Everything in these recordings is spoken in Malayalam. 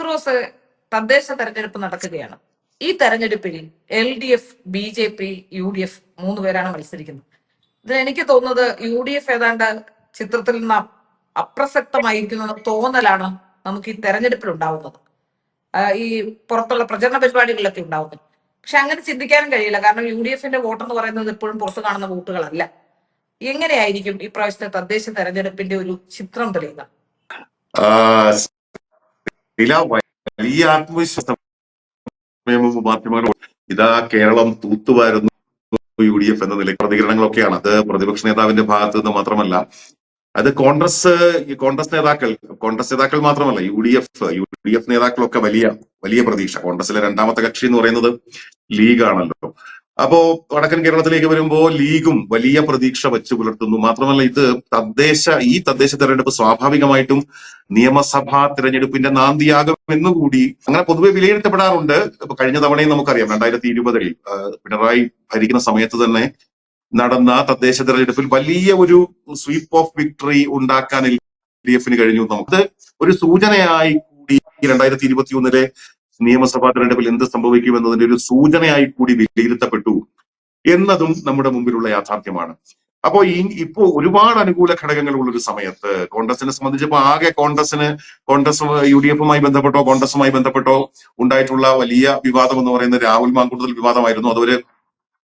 ഫിറോസ് തദ്ദേശ തെരഞ്ഞെടുപ്പ് നടക്കുകയാണ്. ഈ തെരഞ്ഞെടുപ്പിൽ L D F B J P U D F മൂന്ന് പേരാണ് മത്സരിക്കുന്നത്. ഇത് എനിക്ക് തോന്നുന്നത് യു ഡി എഫ് ഏതാണ്ട് ചിത്രത്തിൽ നിന്ന് അപ്രസക്തമായിരിക്കുന്ന തോന്നലാണ് നമുക്ക് ഈ തെരഞ്ഞെടുപ്പിൽ ഉണ്ടാവുന്നത്. ഈ പുറത്തുള്ള പ്രചരണ പരിപാടികളിലൊക്കെ ഉണ്ടാവുന്നത്. പക്ഷെ അങ്ങനെ ചിന്തിക്കാനും കഴിയില്ല. കാരണം യു ഡി എഫിന്റെ വോട്ട് എന്ന് പറയുന്നത് ഇപ്പോഴും പുറത്തു കാണുന്ന വോട്ടുകളല്ല. എങ്ങനെയായിരിക്കും ഈ പ്രാവശ്യത്തെ തദ്ദേശ തെരഞ്ഞെടുപ്പിന്റെ ഒരു ചിത്രം തെളിയുക? ചില വലിയ ആത്മവിശ്വാസം മാധ്യമങ്ങൾ ഇതാ കേരളം തൂത്തുവാരുന്നു യു ഡി എഫ് എന്ന നിലയ്ക്ക് പ്രതികരണങ്ങളൊക്കെയാണ്. അത് പ്രതിപക്ഷ നേതാവിന്റെ ഭാഗത്ത് നിന്ന് മാത്രമല്ല അത് കോൺഗ്രസ് കോൺഗ്രസ് നേതാക്കൾ കോൺഗ്രസ് നേതാക്കൾ മാത്രമല്ല U D F U D F നേതാക്കളൊക്കെ വലിയ വലിയ പ്രതീക്ഷ. കോൺഗ്രസിലെ രണ്ടാമത്തെ കക്ഷി എന്ന് പറയുന്നത് ലീഗാണല്ലോ. അപ്പോ വടക്കൻ കേരളത്തിലേക്ക് വരുമ്പോൾ ലീഗും വലിയ പ്രതീക്ഷ വെച്ച് പുലർത്തുന്നു. മാത്രമല്ല ഇത് തദ്ദേശ ഈ തദ്ദേശ തെരഞ്ഞെടുപ്പ് സ്വാഭാവികമായിട്ടും നിയമസഭാ തിരഞ്ഞെടുപ്പിന്റെ നാന്തിയാകും എന്നുകൂടി അങ്ങനെ പൊതുവെ വിലയിരുത്തപ്പെടാറുണ്ട്. കഴിഞ്ഞ തവണയും നമുക്കറിയാം രണ്ടായിരത്തി ഇരുപതിൽ പിണറായി ഭരിക്കുന്ന സമയത്ത് തന്നെ നടന്ന തദ്ദേശ തെരഞ്ഞെടുപ്പിൽ വലിയ ഒരു സ്വീപ്പ് ഓഫ് വിക്ടറി ഉണ്ടാക്കാൻ എൽ ഡി എഫിന് കഴിഞ്ഞു. നമുക്ക് ഒരു സൂചനയായി കൂടി രണ്ടായിരത്തി ഇരുപത്തി ഒന്നിലെ നിയമസഭാ തെരഞ്ഞെടുപ്പിൽ എന്ത് സംഭവിക്കും എന്നതിന്റെ ഒരു സൂചനയായി കൂടി വിലയിരുത്തപ്പെട്ടു എന്നതും നമ്മുടെ മുമ്പിലുള്ള യാഥാർത്ഥ്യമാണ്. അപ്പോ ഈ ഇപ്പോ ഒരുപാട് അനുകൂല ഘടകങ്ങൾ ഉള്ള ഒരു സമയത്ത് കോൺഗ്രസിനെ സംബന്ധിച്ചപ്പോ ആകെ കോൺഗ്രസിന് കോൺഗ്രസ് യു ഡി എഫുമായി ബന്ധപ്പെട്ടോ കോൺഗ്രസുമായി ബന്ധപ്പെട്ടോ ഉണ്ടായിട്ടുള്ള വലിയ വിവാദം എന്ന് പറയുന്ന രാഹുൽ മാങ്കൂട്ടത്തിൽ വിവാദമായിരുന്നു. അതൊരു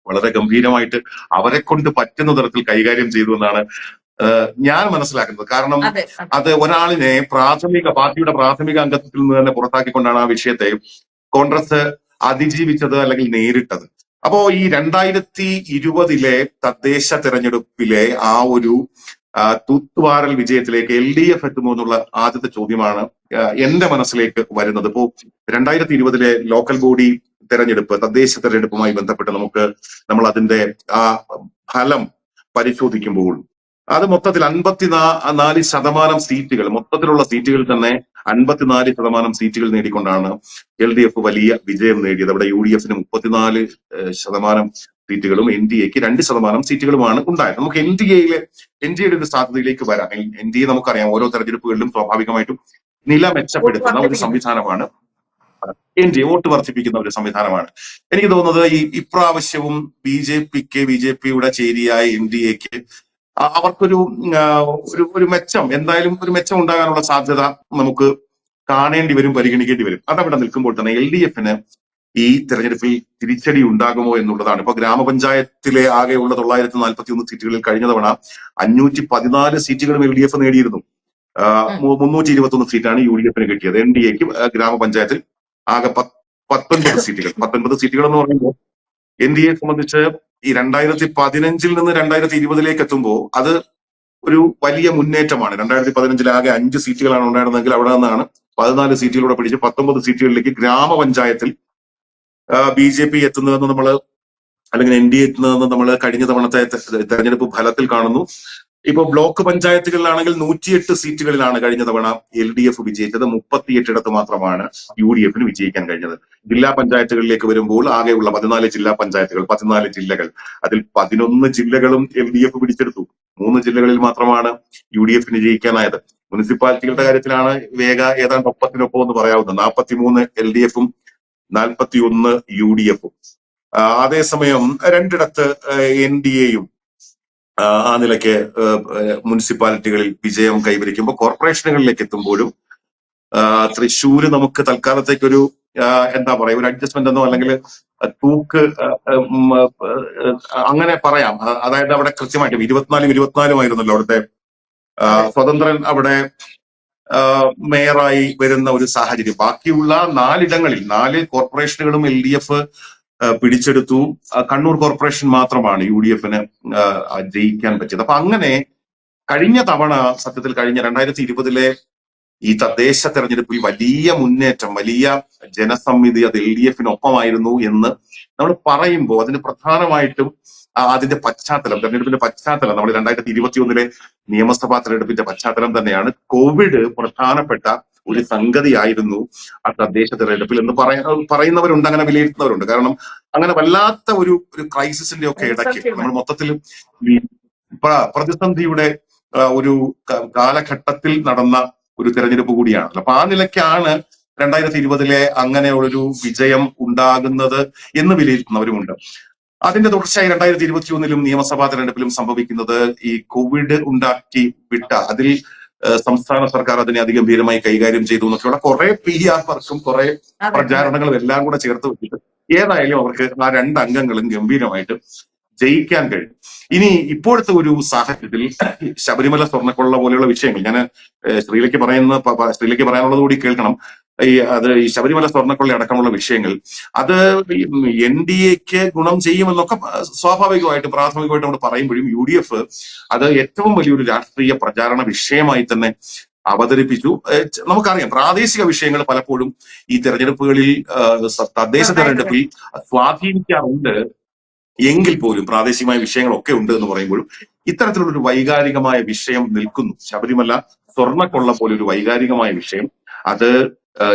വളരെ ഗംഭീരമായിട്ട് അവരെ കൊണ്ട് പറ്റുന്ന തരത്തിൽ കൈകാര്യം ചെയ്തു എന്നാണ് ഞാൻ മനസ്സിലാക്കുന്നത് കാരണം അതെ ഒരാളിനെ പ്രാഥമിക പാർട്ടിയുടെ പ്രാഥമിക അംഗത്വത്തിൽ നിന്ന് തന്നെ പുറത്താക്കിക്കൊണ്ടാണ് ആ വിഷയത്തെ കോൺഗ്രസ് അതിജീവിച്ചത് അല്ലെങ്കിൽ നേരിട്ടത്. അപ്പോ ഈ രണ്ടായിരത്തി ഇരുപതിലെ തദ്ദേശ തെരഞ്ഞെടുപ്പിലെ ആ ഒരു തൂത്തുവാരൽ വിജയത്തിലേക്ക് എൽ ഡി എഫ് എത്തുമോ എന്നുള്ള ആദ്യത്തെ ചോദ്യമാണ് എന്റെ മനസ്സിലേക്ക് വരുന്നത്. ഇപ്പോ രണ്ടായിരത്തി ഇരുപതിലെ ലോക്കൽ ബോഡി തെരഞ്ഞെടുപ്പ് തദ്ദേശ തെരഞ്ഞെടുപ്പുമായി ബന്ധപ്പെട്ട് നമുക്ക് നമ്മൾ അതിന്റെ ആ ഫലം പരിശോധിക്കുമ്പോൾ അത് മൊത്തത്തിൽ അൻപത്തിനാ നാല് ശതമാനം സീറ്റുകൾ മൊത്തത്തിലുള്ള സീറ്റുകൾ തന്നെ അൻപത്തിനാല് ശതമാനം സീറ്റുകൾ നേടിക്കൊണ്ടാണ് എൽ ഡി എഫ് വലിയ വിജയം നേടിയത്. അവിടെ യു ഡി എഫിന് മുപ്പത്തിനാല് ശതമാനം സീറ്റുകളും എൻ ഡി എക്ക് രണ്ട് ശതമാനം സീറ്റുകളുമാണ് ഉണ്ടായത്. നമുക്ക് എൻ ഡി എയിലെ എൻ ഡി എയുടെ ഒരു സാധ്യതയിലേക്ക് വരാം. എൻ ഡി എ നമുക്കറിയാം ഓരോ തെരഞ്ഞെടുപ്പുകളിലും സ്വാഭാവികമായിട്ടും നില മെച്ചപ്പെടുത്തുന്ന ഒരു സംവിധാനമാണ്. എൻ ഡി എ വോട്ട് വർദ്ധിപ്പിക്കുന്ന ഒരു സംവിധാനമാണ്. എനിക്ക് തോന്നുന്നത് ഈ ഇപ്രാവശ്യവും ബി ജെ പിക്ക് ബി ജെ പിയുടെ ചേരിയായ എൻ ഡി എക്ക് അവർക്കൊരു ഒരു ഒരു മെച്ചം എന്തായാലും ഒരു മെച്ചം ഉണ്ടാകാനുള്ള സാധ്യത നമുക്ക് കാണേണ്ടി വരും പരിഗണിക്കേണ്ടി വരും. അതവിടെ നിൽക്കുമ്പോൾ തന്നെ എൽ ഡി എഫിന് ഈ തെരഞ്ഞെടുപ്പിൽ തിരിച്ചടി ഉണ്ടാകുമോ എന്നുള്ളതാണ്. ഇപ്പൊ ഗ്രാമപഞ്ചായത്തിലെ ആകെയുള്ള തൊള്ളായിരത്തി നാൽപ്പത്തി ഒന്ന് സീറ്റുകളിൽ കഴിഞ്ഞ തവണ അഞ്ഞൂറ്റി പതിനാല് സീറ്റുകളും എൽ ഡി എഫ് നേടിയിരുന്നു. മുന്നൂറ്റി ഇരുപത്തി ഒന്ന് സീറ്റാണ് യു ഡി എഫിന് കിട്ടിയത്. എൻ ഡി എക്ക് ഗ്രാമപഞ്ചായത്തിൽ ആകെ പത്ത് പത്തൊൻപത് സീറ്റുകൾ. പത്തൊൻപത് സീറ്റുകൾ എന്ന് പറയുമ്പോൾ എൻ ഡി എ സംബന്ധിച്ച് ഈ രണ്ടായിരത്തി പതിനഞ്ചിൽ നിന്ന് രണ്ടായിരത്തി ഇരുപതിലേക്ക് എത്തുമ്പോൾ അത് ഒരു വലിയ മുന്നേറ്റമാണ്. രണ്ടായിരത്തി പതിനഞ്ചിൽ ആകെ അഞ്ച് സീറ്റുകളാണ് ഉണ്ടായിരുന്നതെങ്കിൽ അവിടെ നിന്നാണ് പതിനാല് സീറ്റുകളിലൂടെ പിടിച്ച് പത്തൊമ്പത് സീറ്റുകളിലേക്ക് ഗ്രാമപഞ്ചായത്തിൽ ബി ജെ പി എത്തുന്നതെന്ന് നമ്മൾ അല്ലെങ്കിൽ എൻ ഡി എ എത്തുന്നതെന്ന് നമ്മൾ കഴിഞ്ഞ തവണത്തെ തെരഞ്ഞെടുപ്പ് ഫലത്തിൽ കാണുന്നു. ഇപ്പൊ ബ്ലോക്ക് പഞ്ചായത്തുകളിലാണെങ്കിൽ നൂറ്റിയെട്ട് സീറ്റുകളിലാണ് കഴിഞ്ഞ തവണ എൽ ഡി എഫ് വിജയിച്ചത്. മുപ്പത്തിയെട്ടിടത്ത് മാത്രമാണ് യു ഡി എഫിന് വിജയിക്കാൻ കഴിഞ്ഞത്. ജില്ലാ പഞ്ചായത്തുകളിലേക്ക് വരുമ്പോൾ ആകെയുള്ള പതിനാല് ജില്ലാ പഞ്ചായത്തുകൾ പതിനാല് ജില്ലകൾ. അതിൽ പതിനൊന്ന് ജില്ലകളും എൽ ഡി എഫ് പിടിച്ചെടുത്തു. മൂന്ന് ജില്ലകളിൽ മാത്രമാണ് യു ഡി എഫിന് ജയിക്കാനായത് മുനിസിപ്പാലിറ്റികളുടെ കാര്യത്തിലാണ് വേഗ ഏതാണ്ട് ഒപ്പത്തിനൊപ്പം എന്ന് പറയാവുന്നത്. നാൽപ്പത്തിമൂന്ന് എൽ ഡി എഫും നാൽപ്പത്തി ഒന്ന് യു ഡി എഫും. അതേസമയം രണ്ടിടത്ത് എൻ ഡി എയും ആ നിലയ്ക്ക് മുനിസിപ്പാലിറ്റികളിൽ വിജയം കൈവരിക്കുമ്പോൾ കോർപ്പറേഷനുകളിലേക്ക് എത്തുമ്പോഴും തൃശ്ശൂര് നമുക്ക് തൽക്കാലത്തേക്കൊരു എന്താ പറയാ ഒരു അഡ്ജസ്റ്റ്മെന്റ് എന്നോ അല്ലെങ്കിൽ തൂക്ക് അങ്ങനെ പറയാം. അതായത് അവിടെ കൃത്യമായിട്ടും ഇരുപത്തിനാലും ഇരുപത്തിനാലുമായിരുന്നല്ലോ അവിടുത്തെ സ്വതന്ത്രൻ അവിടെ മേയറായി വരുന്ന ഒരു സാഹചര്യം. ബാക്കിയുള്ള നാലിടങ്ങളിൽ നാല് കോർപ്പറേഷനുകളും എൽ ഡി എഫ് പിടിച്ചെടുത്തു. കണ്ണൂർ കോർപ്പറേഷൻ മാത്രമാണ് യു ഡി എഫിന് ജയിക്കാൻ പറ്റിയത്. അപ്പൊ അങ്ങനെ കഴിഞ്ഞ തവണ സത്യത്തിൽ കഴിഞ്ഞ രണ്ടായിരത്തി ഇരുപതിലെ ഈ തദ്ദേശ തെരഞ്ഞെടുപ്പിൽ വലിയ മുന്നേറ്റം വലിയ ജനസമ്മിതി അത് എൽ ഡി എഫിനൊപ്പമായിരുന്നു എന്ന് നമ്മൾ പറയുമ്പോൾ അതിന് പ്രധാനമായിട്ടും അതിന്റെ പശ്ചാത്തലം തെരഞ്ഞെടുപ്പിന്റെ പശ്ചാത്തലം നമ്മൾ രണ്ടായിരത്തി ഇരുപത്തി ഒന്നിലെ നിയമസഭാ തെരഞ്ഞെടുപ്പിന്റെ പശ്ചാത്തലം തന്നെയാണ്. കോവിഡ് പ്രധാനപ്പെട്ട ഒരു സംഗതിയായിരുന്നു ആ തദ്ദേശ തെരഞ്ഞെടുപ്പിൽ എന്ന് പറയ പറയുന്നവരുണ്ട് അങ്ങനെ വിലയിരുത്തുന്നവരുണ്ട്. കാരണം അങ്ങനെ വല്ലാത്ത ഒരു ഒരു ക്രൈസിസിന്റെ ഒക്കെ ഇടയ്ക്ക് നമ്മൾ മൊത്തത്തിൽ പ്രതിസന്ധിയുടെ ഒരു കാലഘട്ടത്തിൽ നടന്ന ഒരു തെരഞ്ഞെടുപ്പ് കൂടിയാണ്. അപ്പൊ ആ നിലയ്ക്കാണ് രണ്ടായിരത്തി ഇരുപതിലെ അങ്ങനെ ഒരു വിജയം ഉണ്ടാകുന്നത് എന്ന് വിലയിരുത്തുന്നവരുമുണ്ട്. അതിന്റെ തുടർച്ചയായി രണ്ടായിരത്തി ഇരുപത്തി ഒന്നിലും നിയമസഭാ തെരഞ്ഞെടുപ്പിലും സംഭവിക്കുന്നത് ഈ കോവിഡ് ഉണ്ടാക്കി വിട്ട അതിൽ സംസ്ഥാന സർക്കാർ അതിനെ അധികം ഭീരമായി കൈകാര്യം ചെയ്തു എന്നൊക്കെയുള്ള കുറെ പി ആർ വർക്കും കുറെ പ്രചാരണങ്ങളും എല്ലാം കൂടെ ചേർത്ത് വെച്ചിട്ട് ഏതായാലും അവർക്ക് ആ രണ്ട് അംഗങ്ങളും ഗംഭീരമായിട്ട് ജയിക്കാൻ കഴിയും. ഇനി ഇപ്പോഴത്തെ ഒരു സാഹചര്യത്തിൽ ശബരിമല സ്വർണക്കൊള്ള പോലെയുള്ള വിഷയങ്ങൾ ഞാൻ ശ്രീലയ്ക്ക് പറയുന്ന ശ്രീലയ്ക്ക് പറയാനുള്ളത് കൂടി കേൾക്കണം. ഈ അത് ഈ ശബരിമല സ്വർണക്കൊള്ളി അടക്കമുള്ള വിഷയങ്ങൾ അത് എൻ ഡി എക്ക് ഗുണം ചെയ്യുമെന്നൊക്കെ സ്വാഭാവികമായിട്ട് പ്രാഥമികമായിട്ട് നമ്മൾ പറയുമ്പോഴും യു ഡി എഫ് അത് ഏറ്റവും വലിയൊരു രാഷ്ട്രീയ പ്രചാരണ വിഷയമായി തന്നെ അവതരിപ്പിച്ചു. നമുക്കറിയാം പ്രാദേശിക വിഷയങ്ങൾ പലപ്പോഴും ഈ തെരഞ്ഞെടുപ്പുകളിൽ തദ്ദേശ തെരഞ്ഞെടുപ്പിൽ സ്വാധീനിക്കാറുണ്ട്. എങ്കിൽ പോലും പ്രാദേശികമായ വിഷയങ്ങളൊക്കെ ഉണ്ട് എന്ന് പറയുമ്പോഴും ഇത്തരത്തിലുള്ളൊരു വൈകാരികമായ വിഷയം നിൽക്കുന്നു. ശബരിമല സ്വർണക്കൊള്ള പോലെ ഒരു വൈകാരികമായ വിഷയം. അത്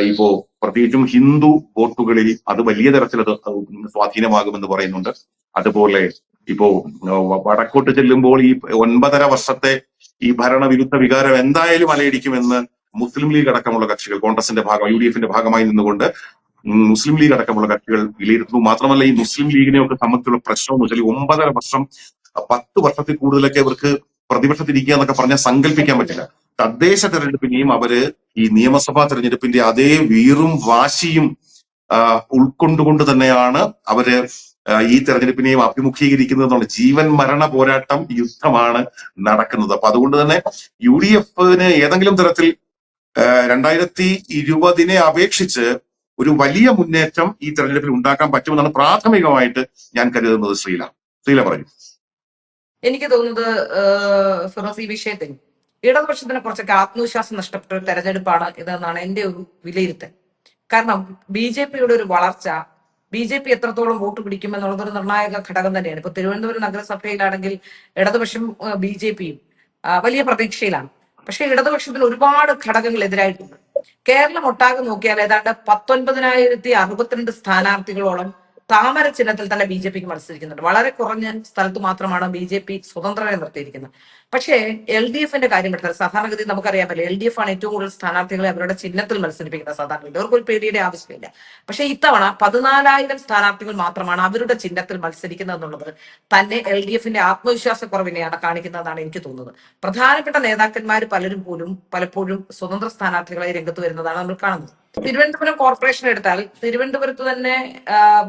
ഇപ്പോ പ്രത്യേകിച്ചും ഹിന്ദു വോട്ടുകളിൽ അത് വലിയ തരത്തിൽ അത് സ്വാധീനമാകുമെന്ന് പറയുന്നുണ്ട്. അതുപോലെ ഇപ്പോ വടക്കോട്ട് ചെല്ലുമ്പോൾ ഈ ഒൻപതര വർഷത്തെ ഈ ഭരണവിരുദ്ധ വികാരം എന്തായാലും അലയടിക്കുമെന്ന് മുസ്ലിം ലീഗ് അടക്കമുള്ള കക്ഷികൾ കോൺഗ്രസിന്റെ ഭാഗം യു ഡി എഫിന്റെ ഭാഗമായി നിന്നുകൊണ്ട് മുസ്ലിം ലീഗ് അടക്കമുള്ള കക്ഷികൾ വിലയിരുത്തുന്നു. മാത്രമല്ല ഈ മുസ്ലിം ലീഗിനെയൊക്കെ സംബന്ധിച്ചുള്ള പ്രശ്നം എന്ന് വെച്ചാൽ ഒമ്പതര വർഷം പത്ത് വർഷത്തിൽ കൂടുതലൊക്കെ ഇവർക്ക് പ്രതിപക്ഷത്തിരിക്കുക എന്നൊക്കെ പറഞ്ഞാൽ സങ്കല്പിക്കാൻ പറ്റില്ല. തദ്ദേശ തെരഞ്ഞെടുപ്പിനെയും അവർ ഈ നിയമസഭാ തെരഞ്ഞെടുപ്പിന്റെ അതേ വീറും വാശിയും ഉൾക്കൊണ്ടുകൊണ്ട് തന്നെയാണ് അവർ ഈ തെരഞ്ഞെടുപ്പിനെയും അഭിമുഖീകരിക്കുന്നത് എന്നുള്ള ജീവൻ മരണ പോരാട്ടം യുദ്ധമാണ് നടക്കുന്നത്. അപ്പൊ അതുകൊണ്ട് തന്നെ യു ഡി എഫിന് ഏതെങ്കിലും തരത്തിൽ രണ്ടായിരത്തി ഇരുപതിനെ അപേക്ഷിച്ച് ഒരു വലിയ മുന്നേറ്റം ഈ തെരഞ്ഞെടുപ്പിൽ ഉണ്ടാക്കാൻ പറ്റുമെന്നാണ് പ്രാഥമികമായിട്ട് ഞാൻ കരുതുന്നത് ശ്രീല. ശ്രീല പറയും. എനിക്ക് തോന്നുന്നത് ഫിറോസ് ഈ വിഷയത്തിൽ ഇടതുപക്ഷത്തിന് കുറച്ചൊക്കെ ആത്മവിശ്വാസം നഷ്ടപ്പെട്ട ഒരു തെരഞ്ഞെടുപ്പാണ് ഇതെന്നാണ് എന്റെ ഒരു വിലയിരുത്തൽ. കാരണം ബി ജെ പിയുടെ ഒരു വളർച്ച ബി ജെ പി എത്രത്തോളം വോട്ട് പിടിക്കും ഒരു നിർണായക ഘടകം തന്നെയാണ്. ഇപ്പൊ തിരുവനന്തപുരം നഗരസഭയിലാണെങ്കിൽ ഇടതുപക്ഷം ബി ജെ പിയും വലിയ പ്രതീക്ഷയിലാണ്. പക്ഷെ ഇടതുപക്ഷത്തിന് ഒരുപാട് ഘടകങ്ങൾ എതിരായിട്ടുണ്ട്. കേരളം ഒട്ടാകെ നോക്കിയാൽ ഏതാണ്ട് പത്തൊൻപതിനായിരത്തി അറുപത്തിരണ്ട് സ്ഥാനാർത്ഥികളോളം താമര ചിഹ്നത്തിൽ തന്നെ ബി ജെ പിക്ക് മത്സരിക്കുന്നുണ്ട്. വളരെ കുറഞ്ഞ സ്ഥലത്ത് മാത്രമാണ് ബി ജെ പി സ്വതന്ത്രരെ നിർത്തിയിരിക്കുന്നത്. പക്ഷേ എൽ ഡി എഫിന്റെ കാര്യം എടുത്താൽ സാധാരണഗതി നമുക്കറിയാമല്ലോ എൽ ഡി എഫ് ആണ് ഏറ്റവും കൂടുതൽ സ്ഥാനാർത്ഥികളെ അവരുടെ ചിഹ്നത്തിൽ മത്സരിപ്പിക്കുന്നത് സാധാരണ. അവർക്ക് ഒരു പേടിയുടെ ആവശ്യമില്ല. പക്ഷേ ഇത്തവണ പതിനാലായിരം സ്ഥാനാർത്ഥികൾ മാത്രമാണ് അവരുടെ ചിഹ്നത്തിൽ മത്സരിക്കുന്നത് എന്നുള്ളത് തന്നെ എൽ ഡി എഫിന്റെ ആത്മവിശ്വാസക്കുറവിനെയാണ് കാണിക്കുന്നതെന്നാണ് എനിക്ക് തോന്നുന്നത്. പ്രധാനപ്പെട്ട നേതാക്കന്മാർ പലരും പോലും പലപ്പോഴും സ്വതന്ത്ര സ്ഥാനാർത്ഥികളെ രംഗത്ത് വരുന്നതാണ് നമ്മൾ കാണുന്നത്. തിരുവനന്തപുരം കോർപ്പറേഷൻ എടുത്താൽ തിരുവനന്തപുരത്ത് തന്നെ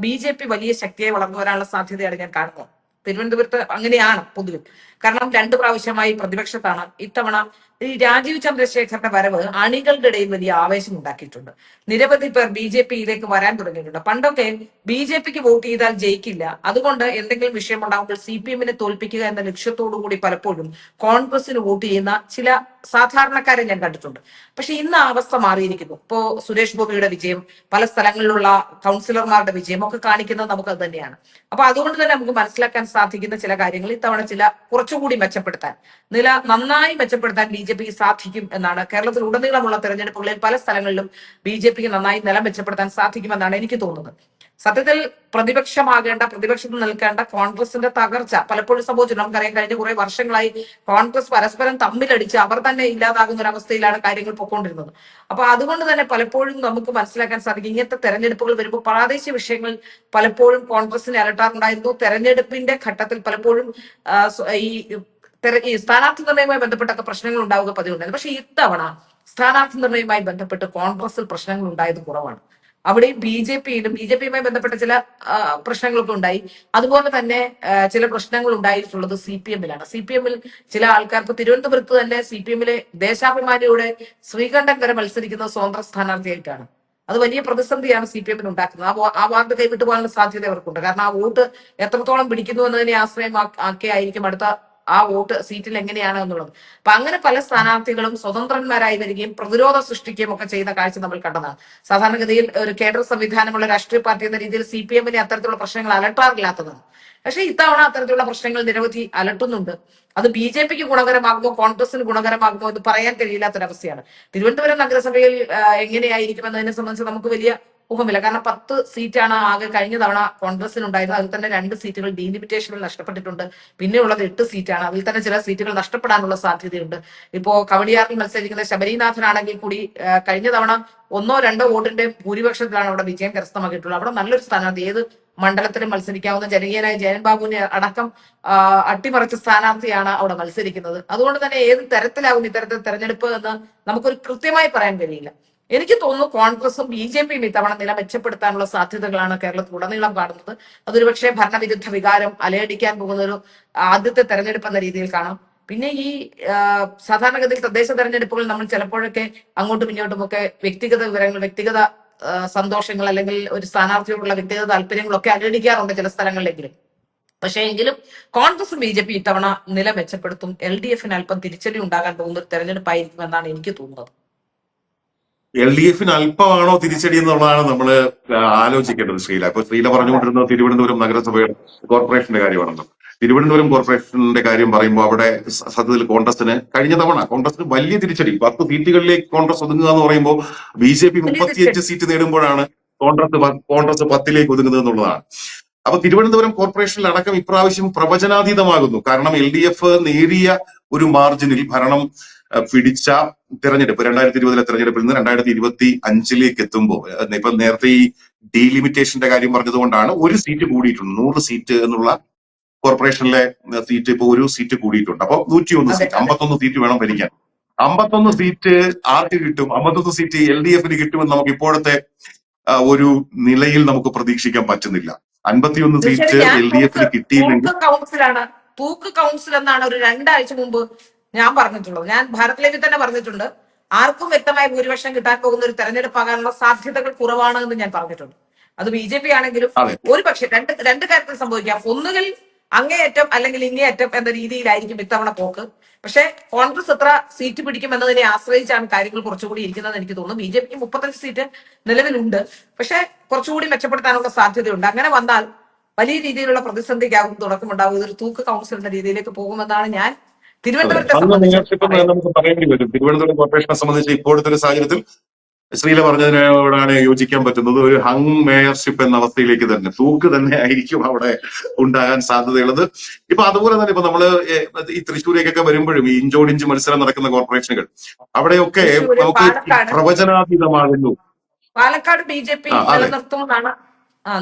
ബി ജെ പി വലിയ ശക്തിയായി വളർന്നു വരാനുള്ള സാധ്യതയാണ് ഞാൻ കാണുന്നത്. തിരുവനന്തപുരത്ത് അങ്ങനെയാണ് പൊതുവെ കാരണം രണ്ടു പ്രാവശ്യമായി പ്രതിപക്ഷത്താണ്. ഇത്തവണ ഈ രാജീവ് ചന്ദ്രശേഖറിന്റെ വരവ് അണികളുടെ ഇടയിൽ വലിയ ആവേശം ഉണ്ടാക്കിയിട്ടുണ്ട്. നിരവധി പേർ ബി ജെ പിയിലേക്ക് വരാൻ തുടങ്ങിയിട്ടുണ്ട്. പണ്ടൊക്കെ ബി ജെ പിക്ക് വോട്ട് ചെയ്താൽ ജയിക്കില്ല. അതുകൊണ്ട് എന്തെങ്കിലും വിഷയം ഉണ്ടാകുമ്പോൾ സി പി എമ്മിനെ തോൽപ്പിക്കുക എന്ന ലക്ഷ്യത്തോടു കൂടി പലപ്പോഴും കോൺഗ്രസിന് വോട്ട് ചെയ്യുന്ന ചില സാധാരണക്കാരെ ഞാൻ കണ്ടിട്ടുണ്ട്. പക്ഷെ ഇന്ന് അവസ്ഥ മാറിയിരിക്കുന്നു. ഇപ്പോ സുരേഷ് ഗോപിയുടെ വിജയം പല സ്ഥലങ്ങളിലുള്ള കൗൺസിലർമാരുടെ വിജയം ഒക്കെ കാണിക്കുന്നത് നമുക്ക് അത് തന്നെയാണ്. അപ്പൊ അതുകൊണ്ട് തന്നെ നമുക്ക് മനസ്സിലാക്കാൻ സാധിക്കുന്ന ചില കാര്യങ്ങൾ ഇത്തവണ ചില കുറച്ചുകൂടി മെച്ചപ്പെടുത്താൻ നില നന്നായി മെച്ചപ്പെടുത്താൻ ബി ജെ പിക്ക് സാധിക്കും എന്നാണ് കേരളത്തിൽ ഉടനീളമുള്ള തെരഞ്ഞെടുപ്പുകളിൽ പല സ്ഥലങ്ങളിലും ബി ജെ പിക്ക് നന്നായി നില മെച്ചപ്പെടുത്താൻ സാധിക്കുമെന്നാണ് എനിക്ക് തോന്നുന്നത്. സത്യത്തിൽ പ്രതിപക്ഷമാകേണ്ട പ്രതിപക്ഷത്തിൽ നിൽക്കേണ്ട കോൺഗ്രസിന്റെ തകർച്ച പലപ്പോഴും സംഭവിച്ചു നമുക്കറിയാം കഴിഞ്ഞ കുറെ വർഷങ്ങളായി കോൺഗ്രസ് പരസ്പരം തമ്മിലടിച്ച് അവർ തന്നെ ഇല്ലാതാകുന്ന ഒരു അവസ്ഥയിലാണ് കാര്യങ്ങൾ പൊക്കോണ്ടിരുന്നത്. അപ്പൊ അതുകൊണ്ട് തന്നെ പലപ്പോഴും നമുക്ക് മനസ്സിലാക്കാൻ സാധിക്കും. ഇങ്ങനത്തെ തെരഞ്ഞെടുപ്പുകൾ വരുമ്പോൾ പ്രാദേശിക വിഷയങ്ങൾ പലപ്പോഴും കോൺഗ്രസിനെ അലട്ടാറുണ്ടായിരുന്നു. തെരഞ്ഞെടുപ്പിന്റെ ഘട്ടത്തിൽ പലപ്പോഴും ഈ സ്ഥാനാർത്ഥി നിർണയവുമായി ബന്ധപ്പെട്ടൊക്കെ പ്രശ്നങ്ങൾ ഉണ്ടാവുക പതിവുണ്ടായിരുന്നു. പക്ഷെ ഇത്തവണ സ്ഥാനാർത്ഥി നിർണയവുമായി ബന്ധപ്പെട്ട് കോൺഗ്രസിൽ പ്രശ്നങ്ങൾ ഉണ്ടായത് കുറവാണ്. അവിടെയും ബി ജെ പിയിലും ബി ജെ പിയുമായി ബന്ധപ്പെട്ട ചില പ്രശ്നങ്ങളൊക്കെ ഉണ്ടായി. അതുപോലെ തന്നെ ചില പ്രശ്നങ്ങൾ ഉണ്ടായിട്ടുള്ളത് സി പി എമ്മിലാണ്. സി പി എമ്മിൽ ചില ആൾക്കാർക്ക് തിരുവനന്തപുരത്ത് തന്നെ സി പി എമ്മിലെ ദേശാഭിമാനിയുടെ ശ്രീകണ്ഠൻ വരെ മത്സരിക്കുന്ന സ്വതന്ത്ര സ്ഥാനാർത്ഥിയായിട്ടാണ്. അത് വലിയ പ്രതിസന്ധിയാണ് സി പി എമ്മിന് ഉണ്ടാക്കുന്നത്. ആ വാർഡ് കൈവിട്ടു പോകാനുള്ള സാധ്യത അവർക്കുണ്ട്. കാരണം ആ വോട്ട് എത്രത്തോളം പിടിക്കുന്നു എന്നതിനെ ആശ്രയം ആക്കിയായിരിക്കും അടുത്ത ആ വോട്ട് സീറ്റിൽ എങ്ങനെയാണ് എന്നുള്ളത്. അപ്പൊ അങ്ങനെ പല സ്ഥാനാർത്ഥികളും സ്വതന്ത്രന്മാരായി വരികയും പ്രതിരോധ സൃഷ്ടിക്കുകയും ഒക്കെ ചെയ്യുന്ന കാഴ്ച നമ്മൾ കണ്ടതാണ്. സാധാരണഗതിയിൽ ഒരു കേഡർ സംവിധാനമുള്ള രാഷ്ട്രീയ പാർട്ടി എന്ന രീതിയിൽ സി പി എമ്മിനെ അത്തരത്തിലുള്ള പ്രശ്നങ്ങൾ അലട്ടാറില്ലാത്തതാണ്. പക്ഷേ ഇത്തവണ അത്തരത്തിലുള്ള പ്രശ്നങ്ങൾ നിരവധി അലട്ടുന്നുണ്ട്. അത് ബി ജെ പിക്ക് ഗുണകരമാകുമോ കോൺഗ്രസിന് ഗുണകരമാകുമോ എന്ന് പറയാൻ കഴിയില്ലാത്തൊരവസ്ഥയാണ്. തിരുവനന്തപുരം നഗരസഭയിൽ എങ്ങനെയായിരിക്കും എന്നതിനെ സംബന്ധിച്ച് നമുക്ക് വലിയ ഊഹമില്ല. കാരണം പത്ത് സീറ്റാണ് ആകെ കഴിഞ്ഞ തവണ കോൺഗ്രസിനുണ്ടായിരുന്നത് അതിൽ തന്നെ രണ്ട് സീറ്റുകൾ ഡീലിമിറ്റേഷനിൽ നഷ്ടപ്പെട്ടിട്ടുണ്ട്. പിന്നെയുള്ളത് എട്ട് സീറ്റാണ്. അതിൽ തന്നെ ചില സീറ്റുകൾ നഷ്ടപ്പെടാനുള്ള സാധ്യതയുണ്ട്. ഇപ്പോ കവടിയാറിൽ മത്സരിക്കുന്ന ശബരിനാഥനാണെങ്കിൽ കൂടി കഴിഞ്ഞ തവണ ഒന്നോ രണ്ടോ വോട്ടിന്റെ ഭൂരിപക്ഷത്തിലാണ് അവിടെ വിജയം കരസ്ഥമാക്കിയിട്ടുള്ളത്. അവിടെ നല്ലൊരു സ്ഥാനാർത്ഥി. ഏത് മണ്ഡലത്തിലും മത്സരിക്കാവുന്ന ജനകീയനായ ജയൻ ബാബുവിനെ അടക്കം അട്ടിമറിച്ച സ്ഥാനാർത്ഥിയാണ് അവിടെ മത്സരിക്കുന്നത്. അതുകൊണ്ട് തന്നെ ഏത് തരത്തിലാകും ഇത്തരത്തിൽ തെരഞ്ഞെടുപ്പ് എന്ന് നമുക്കൊരു കൃത്യമായി പറയാൻ കഴിയില്ല. എനിക്ക് തോന്നുന്നു കോൺഗ്രസും ബി ജെ പിയും ഇത്തവണ നില മെച്ചപ്പെടുത്താനുള്ള സാധ്യതകളാണ് കേരളത്തിൽ ഉടനീളം കാണുന്നത്. അതൊരുപക്ഷെ ഭരണവിരുദ്ധ വികാരം അലയടിക്കാൻ പോകുന്ന ഒരു ആദ്യത്തെ തെരഞ്ഞെടുപ്പ് എന്ന രീതിയിൽ കാണാം. പിന്നെ ഈ സാധാരണഗതിയിൽ തദ്ദേശ തെരഞ്ഞെടുപ്പുകൾ നമ്മൾ ചിലപ്പോഴൊക്കെ അങ്ങോട്ടും ഇങ്ങോട്ടും ഒക്കെ വ്യക്തിഗത വിവരങ്ങൾ വ്യക്തിഗത സന്തോഷങ്ങൾ അല്ലെങ്കിൽ ഒരു സ്ഥാനാർത്ഥിയോടുള്ള വ്യക്തിഗത താല്പര്യങ്ങളൊക്കെ അലയടിക്കാറുണ്ട് ചില സ്ഥലങ്ങളിലെങ്കിലും. പക്ഷേ എങ്കിലും കോൺഗ്രസും ബി ജെ പി ഇത്തവണ നില മെച്ചപ്പെടുത്തും. എൽ ഡി എഫിന് അല്പം തിരിച്ചടി ഉണ്ടാകാൻ പോകുന്ന ഒരു തെരഞ്ഞെടുപ്പായിരിക്കും എന്നാണ് എനിക്ക് തോന്നുന്നത്. എൽ ഡി എഫിന് അല്പമാണോ തിരിച്ചടി എന്നുള്ളതാണ് നമ്മൾ ആലോചിക്കേണ്ടത് ശ്രീല. ഇപ്പൊ ശ്രീല പറഞ്ഞുകൊണ്ടിരുന്നത് തിരുവനന്തപുരം നഗരസഭയുടെ കോർപ്പറേഷന്റെ കാര്യമാണല്ലോ തിരുവനന്തപുരം കോർപ്പറേഷന്റെ കാര്യം പറയുമ്പോൾ അവിടെ സത്യത്തിൽ കോൺഗ്രസിന് കഴിഞ്ഞ തവണ കോൺഗ്രസിന് വലിയ തിരിച്ചടി. പത്ത് സീറ്റുകളിലേക്ക് കോൺഗ്രസ് ഒതുങ്ങുക എന്ന് പറയുമ്പോൾ ബി ജെ പി മുപ്പത്തിയഞ്ച് സീറ്റ് നേടുമ്പോഴാണ് കോൺഗ്രസ് കോൺഗ്രസ് പത്തിലേക്ക് ഒതുങ്ങുന്നത് എന്നുള്ളതാണ്. അപ്പൊ തിരുവനന്തപുരം കോർപ്പറേഷനിൽ അടക്കം ഇപ്രാവശ്യം പ്രവചനാതീതമാകുന്നു. കാരണം എൽ ഡി എഫ് നേരിയ ഒരു മാർജിനിൽ ഭരണം പിടിച്ച തെരഞ്ഞെടുപ്പ് രണ്ടായിരത്തി ഇരുപതിലെ തെരഞ്ഞെടുപ്പിൽ നിന്ന് രണ്ടായിരത്തി ഇരുപത്തി അഞ്ചിലേക്ക് എത്തുമ്പോൾ ഇപ്പൊ നേരത്തെ ഈ ഡീലിമിറ്റേഷന്റെ കാര്യം പറഞ്ഞതുകൊണ്ടാണ് ഒരു സീറ്റ് കൂടിയിട്ടുണ്ട്. നൂറ് സീറ്റ് എന്നുള്ള കോർപ്പറേഷനിലെ സീറ്റ് ഇപ്പൊ ഒരു സീറ്റ് കൂടിയിട്ടുണ്ട്. അപ്പൊ നൂറ്റിയൊന്ന് ഒന്ന് സീറ്റ് അമ്പത്തൊന്ന് സീറ്റ് വേണം ഭരിക്കാൻ. അമ്പത്തൊന്ന് സീറ്റ് ആർക്ക് കിട്ടും? അമ്പത്തൊന്ന് സീറ്റ് എൽ ഡി എഫിന് കിട്ടുമെന്ന് നമുക്ക് ഇപ്പോഴത്തെ ഒരു നിലയിൽ നമുക്ക് പ്രതീക്ഷിക്കാൻ പറ്റുന്നില്ല. അൻപത്തിയൊന്ന് സീറ്റ് എൽ ഡി എഫിന് കിട്ടിയില്ലെങ്കിൽ കൗൺസിൽ എന്നാണ് ഒരു രണ്ടാഴ്ച മുമ്പ് ഞാൻ പറഞ്ഞിട്ടുള്ളത് ഞാൻ ഭാരത് തന്നെ പറഞ്ഞിട്ടുണ്ട്. ആർക്കും വ്യക്തമായ ഭൂരിപക്ഷം കിട്ടാൻ പോകുന്ന ഒരു തെരഞ്ഞെടുപ്പാകാനുള്ള സാധ്യതകൾ കുറവാണ് എന്ന് ഞാൻ പറഞ്ഞിട്ടുണ്ട്. അത് ബി ജെ പി ആണെങ്കിലും ഒരു പക്ഷേ രണ്ട് രണ്ട് കാര്യത്തിൽ സംഭവിക്കാം. ഒന്നുകിൽ അങ്ങേയറ്റം അല്ലെങ്കിൽ ഇങ്ങേയറ്റം എന്ന രീതിയിലായിരിക്കും ഇത്തവണ പോക്ക്. പക്ഷേ കോൺഗ്രസ് എത്ര സീറ്റ് പിടിക്കും എന്നതിനെ ആശ്രയിച്ചാണ് കാര്യങ്ങൾ കുറച്ചുകൂടി ഇരിക്കുന്നതെന്ന് എനിക്ക് തോന്നുന്നു. ബി ജെ പിക്ക് മുപ്പത്തഞ്ച് സീറ്റ് നിലവിലുണ്ട്. പക്ഷേ കുറച്ചുകൂടി മെച്ചപ്പെടുത്താനുള്ള സാധ്യതയുണ്ട്. അങ്ങനെ വന്നാൽ വലിയ രീതിയിലുള്ള പ്രതിസന്ധിക്കാകും തുടക്കമുണ്ടാകും ഇതൊരു തൂക്ക് കൗൺസിലിന്റെ രീതിയിലേക്ക് പോകുമെന്നാണ് ഞാൻ തിരുവനന്തപുരത്തെ നമുക്ക് പറയേണ്ടി വരും. തിരുവനന്തപുരം കോർപ്പറേഷനെ സംബന്ധിച്ച് ഇപ്പോഴത്തെ ഒരു സാഹചര്യത്തിൽ ശ്രീല പറഞ്ഞതിനോടാണ് യോജിക്കാൻ പറ്റുന്നത്. ഒരു ഹങ് മേയർഷിപ്പ് എന്ന അവസ്ഥയിലേക്ക് തന്നെ തൂക്ക് തന്നെ ആയിരിക്കും അവിടെ ഉണ്ടാകാൻ സാധ്യതയുള്ളത്. ഇപ്പൊ അതുപോലെ തന്നെ ഇപ്പൊ നമ്മൾ ഈ തൃശ്ശൂരേക്കൊക്കെ വരുമ്പോഴും ഈ ഇഞ്ചോടിഞ്ച് മത്സരം നടക്കുന്ന കോർപ്പറേഷനുകൾ അവിടെയൊക്കെ നമുക്ക് പ്രവചനാതീതമാകുന്നു. പാലക്കാട് ബി ജെ പി നിലനിർത്തുമെന്നാണ്.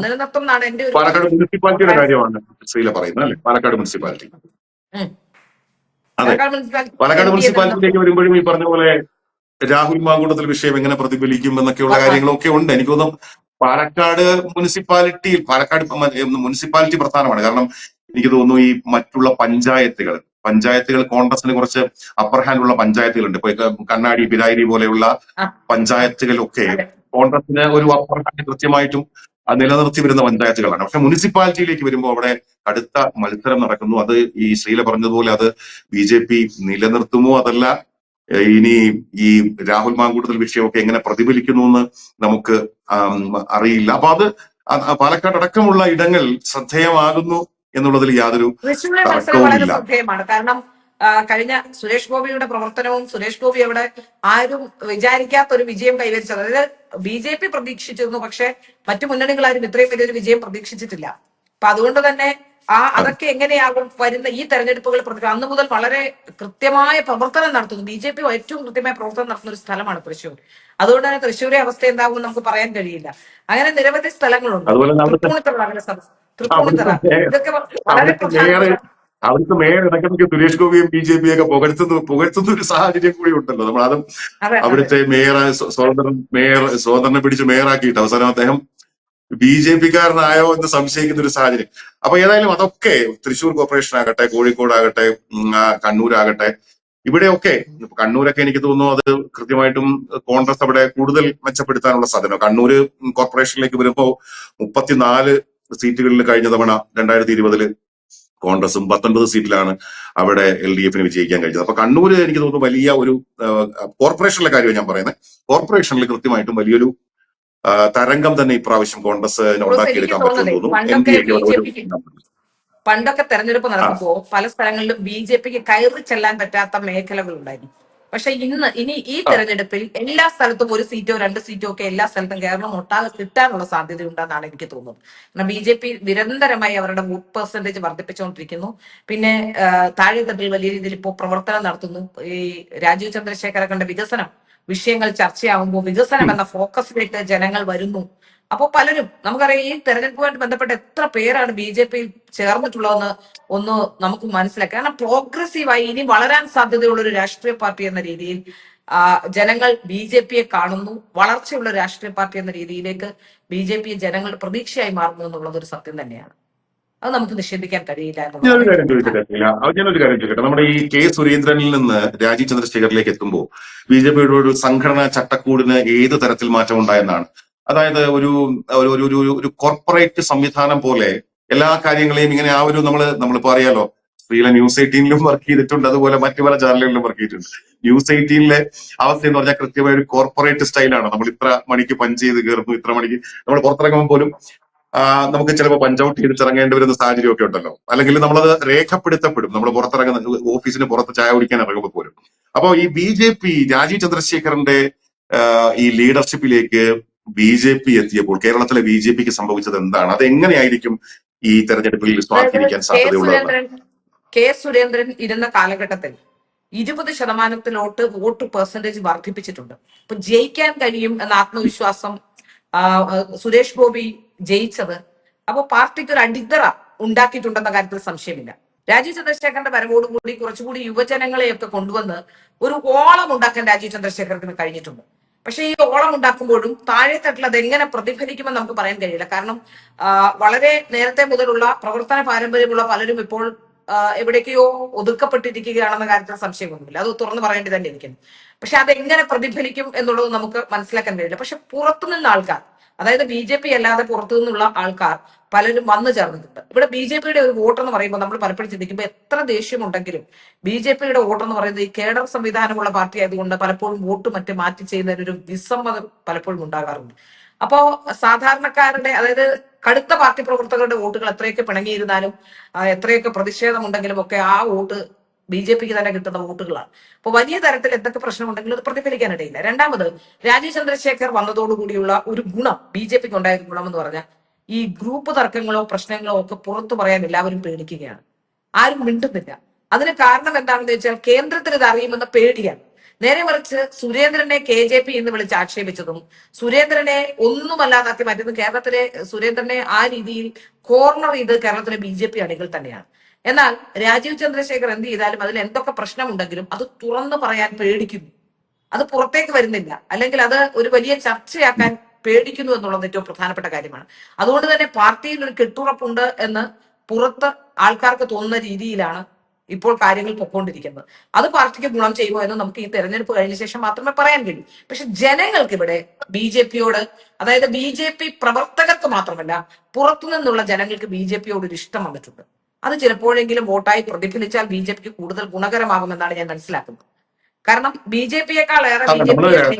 നിലനിർത്തുമെന്നാണ് എന്റെ ഒരു പാലക്കാട് മുനിസിപ്പാലിറ്റിയുടെ കാര്യമാണ് ശ്രീല പറയുന്നത് അല്ലെ? പാലക്കാട് മുനിസിപ്പാലിറ്റി. അതെ. പാലക്കാട് മുനിസിപ്പാലിറ്റിയിലേക്ക് വരുമ്പോഴും ഈ പറഞ്ഞ പോലെ രാഹുൽ മാങ്കൂട്ടത്തിൽ വിഷയം എങ്ങനെ പ്രതിഫലിക്കും എന്നൊക്കെയുള്ള. കാര്യങ്ങളൊക്കെ ഉണ്ട്. എനിക്ക് തോന്നുന്നു പാലക്കാട് മുനിസിപ്പാലിറ്റിയിൽ പാലക്കാട് മുനിസിപ്പാലിറ്റി പ്രധാനമാണ്. കാരണം എനിക്ക് തോന്നുന്നു ഈ മറ്റുള്ള പഞ്ചായത്തുകൾ പഞ്ചായത്തുകൾ കോൺഗ്രസിന് കുറച്ച് അപ്പർ ഹാൻഡ് ഉള്ള പഞ്ചായത്തുകളുണ്ട്. ഇപ്പൊ കണ്ണാടി പിരായിരി പോലെയുള്ള പഞ്ചായത്തുകളൊക്കെ കോൺഗ്രസിന് ഒരു അപ്പർ ഹാൻഡ് കൃത്യമായിട്ടും നിലനിർത്തി വരുന്ന പഞ്ചായത്തുകളാണ്. പക്ഷെ മുനിസിപ്പാലിറ്റിയിലേക്ക് വരുമ്പോൾ അവിടെ കടുത്ത മത്സരം നടക്കുന്നു. അത് ഈ ശ്രീല പറഞ്ഞതുപോലെ അത് ബി ജെ പി നിലനിർത്തുമോ അതല്ല ഇനി ഈ രാഹുൽ മാങ്കൂടുതൽ വിഷയമൊക്കെ എങ്ങനെ പ്രതിഫലിക്കുന്നു എന്ന് നമുക്ക് അറിയില്ല. അപ്പൊ അത് പാലക്കാട് അടക്കമുള്ള ഇടങ്ങൾ ശ്രദ്ധേയമാകുന്നു എന്നുള്ളതിൽ യാതൊരു തർക്കവുമില്ല. കാരണം കഴിഞ്ഞ സുരേഷ് ഗോപിയുടെ പ്രവർത്തനവും സുരേഷ് ഗോപി അവിടെ ആരും വിചാരിക്കാത്ത ഒരു വിജയം കൈവരിച്ചത്. അതായത് ബി ജെ പി പ്രതീക്ഷിച്ചിരുന്നു പക്ഷെ മറ്റു മുന്നണികളാരും ഇത്രയും വലിയൊരു വിജയം പ്രതീക്ഷിച്ചിട്ടില്ല. അപ്പൊ അതുകൊണ്ട് തന്നെ ആ അതൊക്കെ എങ്ങനെയാകും വരുന്ന ഈ തെരഞ്ഞെടുപ്പുകൾ അന്ന് മുതൽ വളരെ കൃത്യമായ പ്രവർത്തനം നടത്തുന്നു. ബി ജെ പി ഏറ്റവും കൃത്യമായ പ്രവർത്തനം നടത്തുന്ന ഒരു സ്ഥലമാണ് തൃശ്ശൂർ. അതുകൊണ്ട് തന്നെ തൃശ്ശൂരെ അവസ്ഥ എന്താകും നമുക്ക് പറയാൻ കഴിയില്ല. അങ്ങനെ നിരവധി സ്ഥലങ്ങളുണ്ട്. തൃപ്പൂണിത്തറ തൃപ്പൂണിത്തറ. ഇതൊക്കെ വളരെ പ്രധാനപ്പെട്ട അവിടുത്തെ മേയർ ഇടയ്ക്കിടയ്ക്ക് സുരേഷ് ഗോപിയും ബി ജെ പി ഒക്കെ പുകഴ്ത്തുന്ന പുകഴ്ത്തുന്ന ഒരു സാഹചര്യം കൂടി ഉണ്ടല്ലോ. നമ്മൾ അതും അവിടുത്തെ മേയർ സ്വതന്ത്രൻ മേയർ സ്വതന്ത്രനെ പിടിച്ച് മേയറാക്കിയിട്ട് അവസാനം അദ്ദേഹം ബി ജെ പിക്കാരനായോ എന്ന് സംശയിക്കുന്ന ഒരു സാഹചര്യം. അപ്പൊ ഏതായാലും അതൊക്കെ തൃശൂർ കോർപ്പറേഷൻ ആകട്ടെ കോഴിക്കോട് ആകട്ടെ കണ്ണൂരാകട്ടെ ഇവിടെയൊക്കെ കണ്ണൂരൊക്കെ എനിക്ക് തോന്നുന്നു അത് കൃത്യമായിട്ടും കോൺഗ്രസ് അവിടെ കൂടുതൽ മെച്ചപ്പെടുത്താനുള്ള സാധ്യത. കണ്ണൂര് കോർപ്പറേഷനിലേക്ക് വരുമ്പോൾ മുപ്പത്തിനാല് സീറ്റുകളിൽ കഴിഞ്ഞ തവണ രണ്ടായിരത്തി ഇരുപതിൽ കോൺഗ്രസും പത്തൊൻപത് സീറ്റിലാണ് അവിടെ എൽ ഡി എഫിന് വിജയിക്കാൻ കഴിഞ്ഞത്. അപ്പൊ കണ്ണൂര് എനിക്ക് തോന്നുന്നു വലിയ ഒരു കോർപ്പറേഷനിലെ കാര്യമാണ് ഞാൻ പറയുന്നത്. കോർപ്പറേഷനിൽ കൃത്യമായിട്ടും വലിയൊരു തരംഗം തന്നെ ഇപ്രാവശ്യം കോൺഗ്രസ് ഉണ്ടാക്കിയെടുക്കാൻ പറ്റുന്നു തോന്നുന്നു. പണ്ടൊക്കെ തെരഞ്ഞെടുപ്പ് നടക്കുമ്പോ നടക്കുമ്പോൾ പല സ്ഥലങ്ങളിലും ബി ജെ പിക്ക് കയറി ചെല്ലാൻ പറ്റാത്ത മേഖലകൾ ഉണ്ടായിരുന്നു പക്ഷെ ഇന്ന് ഇനി ഈ തെരഞ്ഞെടുപ്പിൽ എല്ലാ സ്ഥലത്തും ഒരു സീറ്റോ രണ്ട് സീറ്റോ ഒക്കെ എല്ലാ സ്ഥലത്തും കേരളം ഒട്ടാകെ കിട്ടാനുള്ള സാധ്യതയുണ്ടെന്നാണ് എനിക്ക് തോന്നുന്നത്. കാരണം ബി ജെ പി നിരന്തരമായി അവരുടെ വോട്ട് പെർസെന്റേജ് വർദ്ധിപ്പിച്ചുകൊണ്ടിരിക്കുന്നു. പിന്നെ താഴെ താഴെത്തട്ടിൽ വലിയ രീതിയിൽ ഇപ്പോൾ പ്രവർത്തനം നടത്തുന്നു. ഈ രാജീവ് ചന്ദ്രശേഖര കണ്ട വികസനം വിഷയങ്ങൾ ചർച്ചയാവുമ്പോൾ വികസനം എന്ന ഫോക്കസിലേക്ക് ജനങ്ങൾ വരുന്നു. അപ്പോൾ പലരും നമുക്കറിയാം ഈ തെരഞ്ഞെടുപ്പുമായിട്ട് ബന്ധപ്പെട്ട് എത്ര പേരാണ് ബി ജെ പിയിൽ ചേർന്നിട്ടുള്ളതെന്ന് ഒന്ന് നമുക്ക് മനസ്സിലാക്കാം. കാരണം പ്രോഗ്രസീവായി ഇനി വളരാൻ സാധ്യതയുള്ള ഒരു രാഷ്ട്രീയ പാർട്ടി എന്ന രീതിയിൽ ജനങ്ങൾ ബി ജെ പിയെ കാണുന്നു. വളർച്ചയുള്ള രാഷ്ട്രീയ പാർട്ടി എന്ന രീതിയിലേക്ക് ബി ജെ പി ജനങ്ങളുടെ പ്രതീക്ഷയായി മാറുന്നു എന്നുള്ളത് ഒരു സത്യം തന്നെയാണ്. അത് നമുക്ക് നിഷേധിക്കാൻ കഴിയില്ല ഞാനൊരു കാര്യം ചോദിക്കട്ടെ നമ്മുടെ ഈ കെ സുരേന്ദ്രനിൽ നിന്ന് രാജീവ് ചന്ദ്രശേഖറിലേക്ക് എത്തുമ്പോൾ ബി ജെ പിയുടെ ഒരു സംഘടനാ ചട്ടക്കൂടിന് ഏത് തരത്തിൽ മാറ്റം ഉണ്ടായെന്നാണ് അതായത് ഒരു ഒരു ഒരു ഒരു കോർപ്പറേറ്റ് സംവിധാനം പോലെ എല്ലാ കാര്യങ്ങളെയും ഇങ്ങനെ ആ ഒരു നമ്മൾ നമ്മളിപ്പോ അറിയാലോ സ്ത്രീയിലെ ന്യൂസ് എയ്റ്റീനിലും വർക്ക് ചെയ്തിട്ടുണ്ട്. അതുപോലെ മറ്റു പല ചാനലുകളിലും വർക്ക് ചെയ്തിട്ടുണ്ട്. ന്യൂസ് എയ്റ്റീനിലെ അവസ്ഥ എന്ന് പറഞ്ഞാൽ കൃത്യമായ ഒരു കോർപ്പറേറ്റ് സ്റ്റൈലാണ് നമ്മൾ ഇത്ര മണിക്ക് പഞ്ച് ചെയ്ത് കയറുന്നു ഇത്ര മണിക്ക് നമ്മൾ പുറത്തിറങ്ങുമ്പോൾ പോലും നമുക്ക് ചിലപ്പോൾ പഞ്ച് ഔട്ട് ചെയ്ത് ഇറങ്ങേണ്ടി വരുന്ന സാഹചര്യം ഒക്കെ ഉണ്ടല്ലോ. അല്ലെങ്കിൽ നമ്മളത് രേഖപ്പെടുത്തപ്പെടും. നമ്മൾ പുറത്തിറങ്ങുന്ന ഓഫീസിന് പുറത്ത് ചായ കുടിക്കാൻ ഇറങ്ങുമ്പോൾ പോലും. അപ്പോൾ ഈ ബി ജെ പി രാജീവ് ചന്ദ്രശേഖരന്റെ ഈ ലീഡർഷിപ്പിലേക്ക് ബി ജെ പി എത്തിയപ്പോൾ കേരളത്തിലെ ബി ജെ പിക്ക് സംഭവിച്ചത് എന്താണ്? അത് എങ്ങനെയായിരിക്കും ഈ തെരഞ്ഞെടുപ്പിൽ സ്വാധീനിക്കാൻ സാധ്യതയുള്ളത്? കെ സുരേന്ദ്രൻ ഇരുന്ന കാലഘട്ടത്തിൽ ഇരുപത് ശതമാനത്തിലോട്ട് വോട്ട് പെർസെന്റേജ് വർദ്ധിപ്പിച്ചിട്ടുണ്ട്. അപ്പൊ ജയിക്കാൻ കഴിയും എന്ന ആത്മവിശ്വാസം സുരേഷ് ഗോപി ജയിച്ചത്. അപ്പൊ പാർട്ടിക്ക് ഒരു അടിത്തറ ഉണ്ടാക്കിയിട്ടുണ്ടെന്ന കാര്യത്തിൽ സംശയമില്ല. രാജീവ് ചന്ദ്രശേഖരന്റെ വരവോടുകൂടി കുറച്ചുകൂടി യുവജനങ്ങളെയൊക്കെ കൊണ്ടുവന്ന് ഒരു ഓളം ഉണ്ടാക്കാൻ രാജീവ് ചന്ദ്രശേഖരത്തിന് കഴിഞ്ഞിട്ടുണ്ട്. പക്ഷേ ഈ ഓളം ഉണ്ടാക്കുമ്പോഴും താഴെ തട്ടിൽ അത് എങ്ങനെ പ്രതിഫലിക്കുമെന്ന് നമുക്ക് പറയാൻ കഴിയില്ല. കാരണം വളരെ നേരത്തെ മുതലുള്ള പ്രവർത്തന പാരമ്പര്യമുള്ള പലരും ഇപ്പോൾ എവിടേക്കോ ഒതുക്കപ്പെട്ടിരിക്കുകയാണെന്ന കാര്യത്തിൽ സംശയമൊന്നുമില്ല. അത് തുറന്നു പറയേണ്ടി തന്നെ ഇരിക്കുന്നു. പക്ഷെ അത് എങ്ങനെ പ്രതിഫലിക്കും എന്നുള്ളത് നമുക്ക് മനസ്സിലാക്കാൻ കഴിയില്ല. പക്ഷെ പുറത്തുനിന്ന ആൾക്കാർ അതായത് ബി ജെ പി അല്ലാതെ പുറത്തു നിന്നുള്ള ആൾക്കാർ പലരും വന്നു ചേർന്നിട്ടുണ്ട്. ഇവിടെ ബി ജെ പിയുടെ ഒരു വോട്ട് എന്ന് പറയുമ്പോൾ നമ്മൾ പലപ്പോഴും ചിന്തിക്കുമ്പോൾ എത്ര ദേഷ്യമുണ്ടെങ്കിലും ബി ജെ പിയുടെ വോട്ട് എന്ന് പറയുന്നത് ഈ കേഡർ സംവിധാനമുള്ള പാർട്ടി ആയതുകൊണ്ട് പലപ്പോഴും വോട്ട് മറ്റ് മാറ്റി ചെയ്യുന്നതിനൊരു വിസമ്മതം പലപ്പോഴും ഉണ്ടാകാറുണ്ട്. അപ്പോ സാധാരണക്കാരുടെ അതായത് കടുത്ത പാർട്ടി പ്രവർത്തകരുടെ വോട്ടുകൾ എത്രയൊക്കെ പിണങ്ങിയിരുന്നാലും എത്രയൊക്കെ പ്രതിഷേധമുണ്ടെങ്കിലും ഒക്കെ ആ വോട്ട് ബി ജെ പിക്ക് തന്നെ കിട്ടുന്ന വോട്ടുകളാണ്. അപ്പൊ വലിയ തരത്തിൽ എന്തൊക്കെ പ്രശ്നമുണ്ടെങ്കിലും അത് പ്രതിഫലിക്കാനിടയില്ല. രണ്ടാമത് രാജീവ് ചന്ദ്രശേഖർ വന്നതോടുകൂടിയുള്ള ഒരു ഗുണം ബി ജെ പിക്ക് ഉണ്ടായ ഗുണം എന്ന് പറഞ്ഞാൽ ഈ ഗ്രൂപ്പ് തർക്കങ്ങളോ പ്രശ്നങ്ങളോ ഒക്കെ പുറത്തു പറയാൻ എല്ലാവരും പേടിക്കുകയാണ്. ആരും മിണ്ടുന്നില്ല. അതിന് കാരണം എന്താണെന്ന് വെച്ചാൽ കേന്ദ്രത്തിന് ഇത് അറിയുമെന്ന പേടിയാണ്. നേരെ മറിച്ച് സുരേന്ദ്രനെ കെ ജെ പി എന്ന് വിളിച്ച് ആക്ഷേപിച്ചതും സുരേന്ദ്രനെ ഒന്നുമല്ലാതാക്കി മാറ്റുന്നു കേരളത്തിലെ സുരേന്ദ്രനെ ആ രീതിയിൽ കോർണർ ചെയ്ത് കേരളത്തിലെ ബി ജെ പി അണികൾ തന്നെയാണ്. എന്നാൽ രാജീവ് ചന്ദ്രശേഖർ എന്ത് ചെയ്താലും അതിൽ എന്തൊക്കെ പ്രശ്നമുണ്ടെങ്കിലും അത് തുറന്നു പറയാൻ പേടിക്കുന്നു. അത് പുറത്തേക്ക് വരുന്നില്ല. അല്ലെങ്കിൽ അത് ഒരു വലിയ ചർച്ചയാക്കാൻ പേടിക്കുന്നു എന്നുള്ളത് ഏറ്റവും പ്രധാനപ്പെട്ട കാര്യമാണ്. അതുകൊണ്ട് തന്നെ പാർട്ടിയിൽ ഒരു കെട്ടുറപ്പുണ്ട് എന്ന് പുറത്ത് ആൾക്കാർക്ക് തോന്നുന്ന രീതിയിലാണ് ഇപ്പോൾ കാര്യങ്ങൾ പൊക്കോണ്ടിരിക്കുന്നത് അത് പാർട്ടിക്ക് ഗുണം ചെയ്യുമോ എന്ന് നമുക്ക് ഈ തെരഞ്ഞെടുപ്പ് കഴിഞ്ഞ ശേഷം മാത്രമേ പറയാൻ കഴിയൂ. പക്ഷെ ജനങ്ങൾക്ക് ഇവിടെ ബി ജെ പിയോട് അതായത് ബി ജെ പി പ്രവർത്തകർക്ക് മാത്രമല്ല പുറത്തുനിന്നുള്ള ജനങ്ങൾക്ക് ബി ജെ പിയോട് ഒരു ഇഷ്ടം വന്നിട്ടുണ്ട്. അത് ചിലപ്പോഴെങ്കിലും വോട്ടായി പ്രതിഫലിച്ചാൽ ബി ജെ പിക്ക് കൂടുതൽ ഗുണകരമാകുമെന്നാണ് ഞാൻ മനസ്സിലാക്കുന്നത്. കാരണം ബി ജെ പിയേക്കാൾ ഏറെ ബി ജെ പി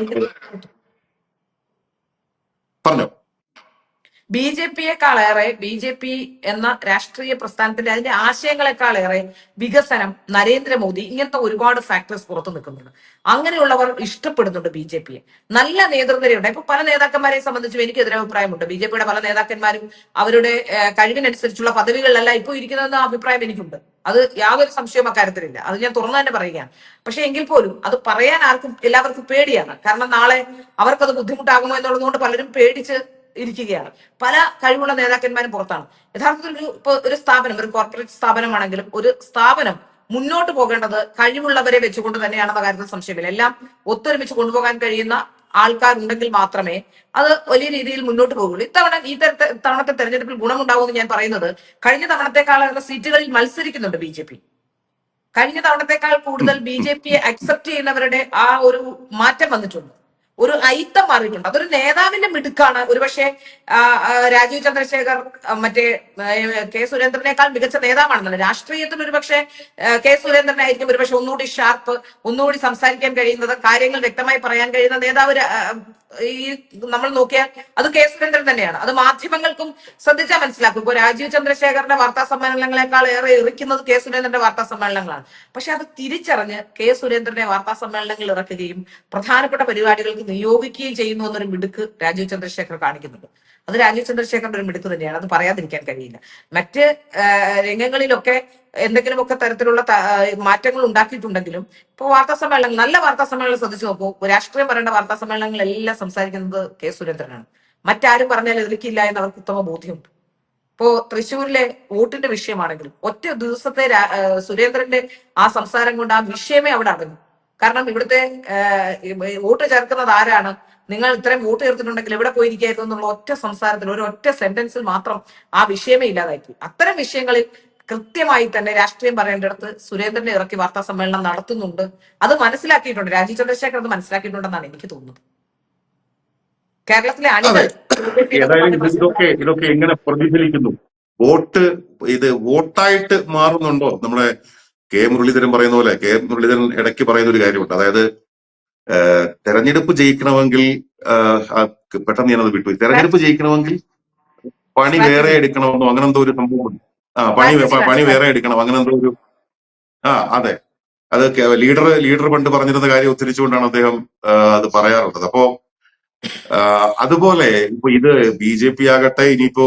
പറഞ്ഞോ? ബി ജെ പിയെക്കാളേറെ ബി ജെ പി എന്ന രാഷ്ട്രീയ പ്രസ്ഥാനത്തിന്റെ അതിന്റെ ആശയങ്ങളെക്കാളേറെ വികസനം നരേന്ദ്രമോദി ഇങ്ങനത്തെ ഒരുപാട് ഫാക്ടേഴ്സ് പുറത്തു നിൽക്കുന്നുണ്ട്. അങ്ങനെയുള്ളവർ ഇഷ്ടപ്പെടുന്നുണ്ട് ബി ജെ പിയെ. നല്ല നേതൃനിരയുണ്ട്. ഇപ്പൊ പല നേതാക്കന്മാരെ സംബന്ധിച്ചും എനിക്ക് എതിരഭിപ്രായമുണ്ട്. ബി ജെ പിയുടെ പല നേതാക്കന്മാരും അവരുടെ കഴിവിനനുസരിച്ചുള്ള പദവികളിലല്ല ഇപ്പോൾ ഇരിക്കുന്നതെന്ന അഭിപ്രായം എനിക്കുണ്ട്. അത് യാതൊരു സംശയവും അക്കാര്യത്തിലില്ല. അത് ഞാൻ തുറന്നു തന്നെ പറയുകയാണ്. പക്ഷെ എങ്കിൽ പോലും അത് പറയാൻ ആർക്കും എല്ലാവർക്കും പേടിയാണ്. കാരണം നാളെ അവർക്കത് ബുദ്ധിമുട്ടാകുമോ എന്നുള്ളതുകൊണ്ട് പലരും പേടിച്ച് ഇരിക്കുകയാണ്. പല കഴിവുള്ള നേതാക്കന്മാരും പുറത്താണ്. യഥാർത്ഥത്തിൽ ഒരു ഇപ്പൊ ഒരു സ്ഥാപനം ഒരു കോർപ്പറേറ്റ് സ്ഥാപനമാണെങ്കിലും ഒരു സ്ഥാപനം മുന്നോട്ട് പോകേണ്ടത് കഴിവുള്ളവരെ വെച്ചുകൊണ്ട് തന്നെയാണെന്ന കാര്യത്തിൽ സംശയമില്ല. എല്ലാം ഒത്തൊരുമിച്ച് കൊണ്ടുപോകാൻ കഴിയുന്ന ആൾക്കാരുണ്ടെങ്കിൽ മാത്രമേ അത് വലിയ രീതിയിൽ മുന്നോട്ട് പോകുള്ളൂ. ഇത്തവണ ഈ തരത്തെ തവണത്തെ തെരഞ്ഞെടുപ്പിൽ ഗുണമുണ്ടാവുമെന്ന് ഞാൻ പറയുന്നത് കഴിഞ്ഞ തവണത്തെക്കാളുള്ള സീറ്റുകളിൽ മത്സരിക്കുന്നുണ്ട് ബി ജെ പി. കഴിഞ്ഞ തവണത്തെക്കാൾ കൂടുതൽ ബി ജെ പിയെ അക്സെപ്റ്റ് ചെയ്യുന്നവരുടെ ആ ഒരു മാറ്റം വന്നിട്ടുണ്ട്. ഒരു ഐത്തം മാറിയിട്ടുണ്ട് അതൊരു നേതാവിന്റെ മിടുക്കാണ്. ഒരുപക്ഷെ രാജീവ് ചന്ദ്രശേഖർ മറ്റേ കെ സുരേന്ദ്രനേക്കാൾ മികച്ച നേതാവാണെന്നല്ല. രാഷ്ട്രീയത്തിൽ ഒരുപക്ഷെ കെ സുരേന്ദ്രനായിരിക്കും ഒരുപക്ഷെ ഒന്നുകൂടി ഷാർപ്പ് ഒന്നുകൂടി സംസാരിക്കാൻ കഴിയുന്നത് കാര്യങ്ങൾ വ്യക്തമായി പറയാൻ കഴിയുന്ന നേതാവ് ഈ നമ്മൾ നോക്കിയാൽ അത് കെ സുരേന്ദ്രൻ തന്നെയാണ്. അത് മാധ്യമങ്ങൾക്കും ശ്രദ്ധിച്ചാൽ മനസ്സിലാക്കും. ഇപ്പൊ രാജീവ് ചന്ദ്രശേഖരന്റെ വാർത്താ സമ്മേളനങ്ങളെക്കാൾ ഏറെ ഇറിക്കുന്നത് കെ സുരേന്ദ്രന്റെ വാർത്താ സമ്മേളനങ്ങളാണ്. പക്ഷെ അത് തിരിച്ചറിഞ്ഞ് കെ സുരേന്ദ്രനെ വാർത്താ സമ്മേളനങ്ങൾ ഇറക്കുകയും പ്രധാനപ്പെട്ട പരിപാടികൾക്ക് നിയോഗിക്കുകയും ചെയ്യുന്നു എന്നൊരു മിടുക്ക് രാജീവ് ചന്ദ്രശേഖർ കാണിക്കുന്നുണ്ട്. അത് രാജീവ് ചന്ദ്രശേഖരന്റെ ഒരു മിടുക്ക് തന്നെയാണ്. അത് പറയാതിരിക്കാൻ കഴിയില്ല. മറ്റ് രംഗങ്ങളിലൊക്കെ എന്തെങ്കിലുമൊക്കെ തരത്തിലുള്ള മാറ്റങ്ങൾ ഉണ്ടാക്കിയിട്ടുണ്ടെങ്കിലും ഇപ്പൊ വാർത്താ സമ്മേളനങ്ങൾ നല്ല വാർത്താ സമ്മേളനം ശ്രദ്ധിച്ചു നോക്കൂ. രാഷ്ട്രീയം പറയേണ്ട വാർത്താ സമ്മേളനങ്ങളെല്ലാം സംസാരിക്കുന്നത് കെ സുരേന്ദ്രനാണ്. മറ്റാരും പറഞ്ഞാൽ എതിർക്കില്ല എന്ന് അവർക്ക് ഉത്തമ ബോധ്യമുണ്ട്. ഇപ്പോ തൃശ്ശൂരിലെ വോട്ടിന്റെ വിഷയമാണെങ്കിലും ഒറ്റ ദിവസത്തെ സുരേന്ദ്രന്റെ ആ സംസാരം കൊണ്ട് ആ വിഷയമേ അവിടെ അടങ്ങും കാരണം ഇവിടുത്തെ വോട്ട് ചേർക്കുന്നത് ആരാണ്? നിങ്ങൾ ഇത്രയും വോട്ട് ചേർത്തിട്ടുണ്ടെങ്കിൽ എവിടെ പോയിരിക്കായിരുന്നു എന്നുള്ള ഒറ്റ സംസാരത്തിൽ ഒരു ഒറ്റ സെന്റൻസിൽ മാത്രം ആ വിഷയമേ ഇല്ലാതാക്കി അത്തരം വിഷയങ്ങളിൽ കൃത്യമായി തന്നെ രാഷ്ട്രീയം പറയേണ്ടിടത്ത് സുരേന്ദ്രനെ ഇറക്കി വാർത്താ സമ്മേളനം നടത്തുന്നുണ്ട്. അത് മനസ്സിലാക്കിയിട്ടുണ്ട്. രാജീവ് ചന്ദ്രശേഖർ അത് മനസ്സിലാക്കിയിട്ടുണ്ടെന്നാണ് എനിക്ക് തോന്നുന്നത്. കേരളത്തിലെ അണികൾ ഇതൊക്കെ ഇതൊക്കെ എങ്ങനെ പ്രതിഫലിക്കുന്നു? വോട്ട് ഇത് വോട്ടായിട്ട് മാറുന്നുണ്ടോ? നമ്മുടെ കെ മുരളീധരൻ പറയുന്ന പോലെ കെ മുരളീധരൻ ഇടയ്ക്ക് പറയുന്ന ഒരു കാര്യമുണ്ട്. അതായത് തെരഞ്ഞെടുപ്പ് ജയിക്കണമെങ്കിൽ പെട്ടെന്ന് ഞാനത് വിട്ടു. തെരഞ്ഞെടുപ്പ് ജയിക്കണമെങ്കിൽ പണി വേറെ എടുക്കണമെന്നോ അങ്ങനെ എന്തോ ഒരു സംഭവം ആ പണി പണി വേറെ എടുക്കണം. അങ്ങനെ എന്തോ ഒരു ആ അതെ. അത് ലീഡർ ലീഡർ പണ്ട് പറഞ്ഞിരുന്ന കാര്യം ഉദ്ധരിച്ചുകൊണ്ടാണ് അദ്ദേഹം അത് പറയാറുള്ളത്. അപ്പോ അതുപോലെ ഇപ്പൊ ഇത് ബി ജെ പി ആകട്ടെ ഇനിയിപ്പോ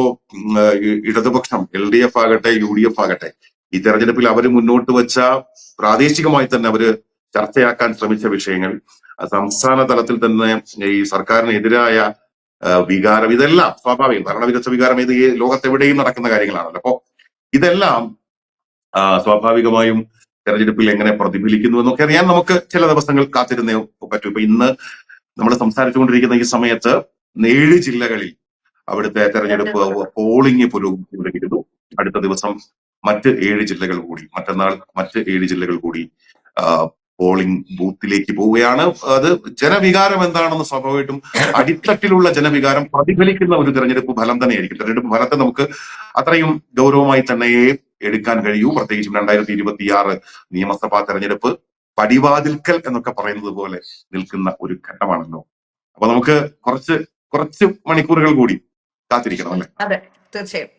ഇടതുപക്ഷം എൽ ഡി എഫ് ആകട്ടെ യു ഡി എഫ് ആകട്ടെ ഈ തെരഞ്ഞെടുപ്പിൽ അവർ മുന്നോട്ട് വെച്ച പ്രാദേശികമായി തന്നെ അവർ ചർച്ചയാക്കാൻ ശ്രമിച്ച വിഷയങ്ങൾ സംസ്ഥാന തലത്തിൽ തന്നെ ഈ സർക്കാരിനെതിരായ വികാരം ഇതെല്ലാം സ്വാഭാവികം ഭരണവിരുദ്ധ വികാരം ഇത് ഈ ലോകത്തെവിടെയും നടക്കുന്ന കാര്യങ്ങളാണല്ലോ. അപ്പോ ഇതെല്ലാം സ്വാഭാവികമായും തെരഞ്ഞെടുപ്പിൽ എങ്ങനെ പ്രതിഫലിക്കുന്നു എന്നൊക്കെ അറിയാൻ നമുക്ക് ചില ദിവസങ്ങൾ കാത്തിരുന്നേ പറ്റൂ. ഇപ്പൊ ഇന്ന് നമ്മൾ സംസാരിച്ചുകൊണ്ടിരിക്കുന്ന ഈ സമയത്ത് ഏഴ് ജില്ലകളിൽ അവിടുത്തെ തെരഞ്ഞെടുപ്പ് പോളിംഗ് പുരോഗമിക്കുന്നു അടുത്ത ദിവസം മറ്റ് ഏഴ് ജില്ലകൾ കൂടി മറ്റന്നാൾ മറ്റ് ഏഴ് ജില്ലകൾ കൂടി പോളിംഗ് ബൂത്തിലേക്ക് പോവുകയാണ്. അത് ജനവികാരം എന്താണെന്ന് സ്വാഭാവികമായിട്ടും അടിത്തട്ടിലുള്ള ജനവികാരം പ്രതിഫലിക്കുന്ന ഒരു തെരഞ്ഞെടുപ്പ് ഫലം തന്നെയായിരിക്കും. തെരഞ്ഞെടുപ്പ് ഫലത്തെ നമുക്ക് അത്രയും ഗൗരവമായി തന്നെ എടുക്കാൻ കഴിയൂ. പ്രത്യേകിച്ചും രണ്ടായിരത്തി ഇരുപത്തിയാറ് നിയമസഭാ തെരഞ്ഞെടുപ്പ് പടിവാതിൽക്കൽ എന്നൊക്കെ പറയുന്നത് പോലെ നിൽക്കുന്ന ഒരു ഘട്ടമാണല്ലോ. അപ്പൊ നമുക്ക് കുറച്ച് കുറച്ച് മണിക്കൂറുകൾ കൂടി കാത്തിരിക്കണം അല്ലേ? അതെ തീർച്ചയായും.